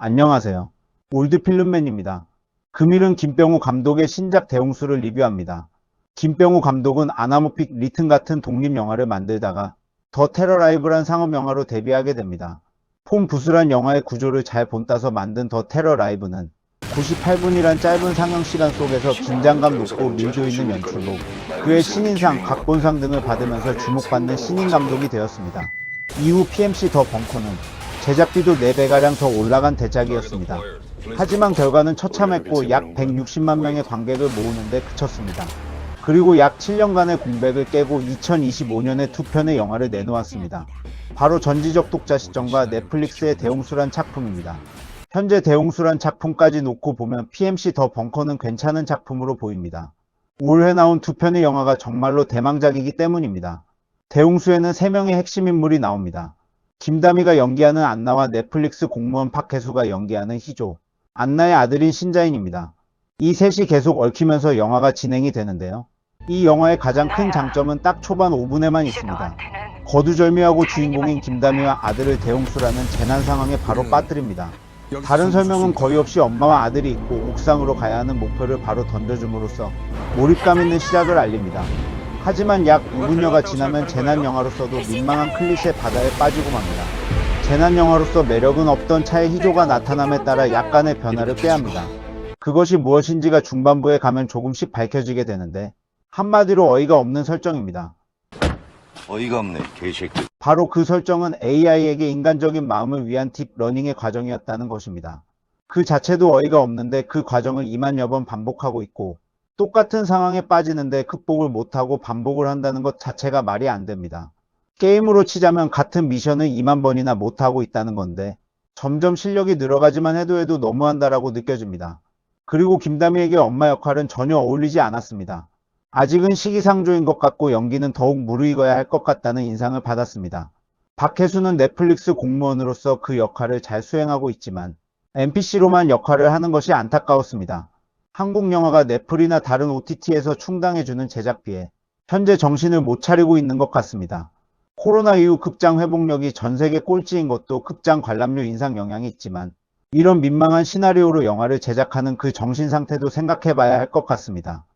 안녕하세요. 올드필름맨입니다. 금일은 김병우 감독의 신작 대홍수를 리뷰합니다. 김병우 감독은 아나모픽 리튼 같은 독립영화를 만들다가 더 테러라이브란 상업영화로 데뷔하게 됩니다. 폼 부스란 영화의 구조를 잘 본따서 만든 더 테러라이브는 98분이란 짧은 상영 시간 속에서 긴장감 높고 밀도 있는 연출로 그의 신인상, 각본상 등을 받으면서 주목받는 신인 감독이 되었습니다. 이후 PMC 더 벙커는 제작비도 4배가량 더 올라간 대작이었습니다. 하지만 결과는 처참했고 약 160만 명의 관객을 모으는데 그쳤습니다. 그리고 약 7년간의 공백을 깨고 2025년에 두 편의 영화를 내놓았습니다. 바로 전지적 독자 시점과 넷플릭스의 대홍수란 작품입니다. 현재 대홍수란 작품까지 놓고 보면 PMC 더 벙커는 괜찮은 작품으로 보입니다. 올해 나온 두 편의 영화가 정말로 대망작이기 때문입니다. 대홍수에는 3명의 핵심 인물이 나옵니다. 김다미가 연기하는 안나와 넷플릭스 공무원 박혜수가 연기하는 희조, 안나의 아들인 신자인입니다. 이 셋이 계속 얽히면서 영화가 진행이 되는데요. 이 영화의 가장 큰 장점은 딱 초반 5분에만 있습니다. 거두절미하고 주인공인 김다미와 아들을 대홍수라는 재난 상황에 바로 빠뜨립니다. 다른 설명은 거의 없이 엄마와 아들이 있고 옥상으로 가야 하는 목표를 바로 던져줌으로써 몰입감 있는 시작을 알립니다. 하지만 약 5분여가 지나면 재난 영화로서도 민망한 클리셰 바다에 빠지고 맙니다. 재난 영화로서 매력은 없던 차의 희조가 나타남에 따라 약간의 변화를 꾀합니다. 그것이 무엇인지가 중반부에 가면 조금씩 밝혀지게 되는데 한마디로 어이가 없는 설정입니다. 어이가 없네, 개새끼. 바로 그 설정은 AI에게 인간적인 마음을 위한 딥 러닝의 과정이었다는 것입니다. 그 자체도 어이가 없는데 그 과정을 2만여 번 반복하고 있고 똑같은 상황에 빠지는데 극복을 못하고 반복을 한다는 것 자체가 말이 안 됩니다. 게임으로 치자면 같은 미션을 2만 번이나 못하고 있다는 건데 점점 실력이 늘어가지만 해도 해도 너무한다라고 느껴집니다. 그리고 김다미에게 엄마 역할은 전혀 어울리지 않았습니다. 아직은 시기상조인 것 같고 연기는 더욱 무르익어야 할 것 같다는 인상을 받았습니다. 박혜수는 넷플릭스 공무원으로서 그 역할을 잘 수행하고 있지만 NPC로만 역할을 하는 것이 안타까웠습니다. 한국 영화가 넷플이나 다른 OTT에서 충당해주는 제작비에 현재 정신을 못 차리고 있는 것 같습니다. 코로나 이후 극장 회복력이 전 세계 꼴찌인 것도 극장 관람료 인상 영향이 있지만 이런 민망한 시나리오로 영화를 제작하는 그 정신 상태도 생각해 봐야 할 것 같습니다.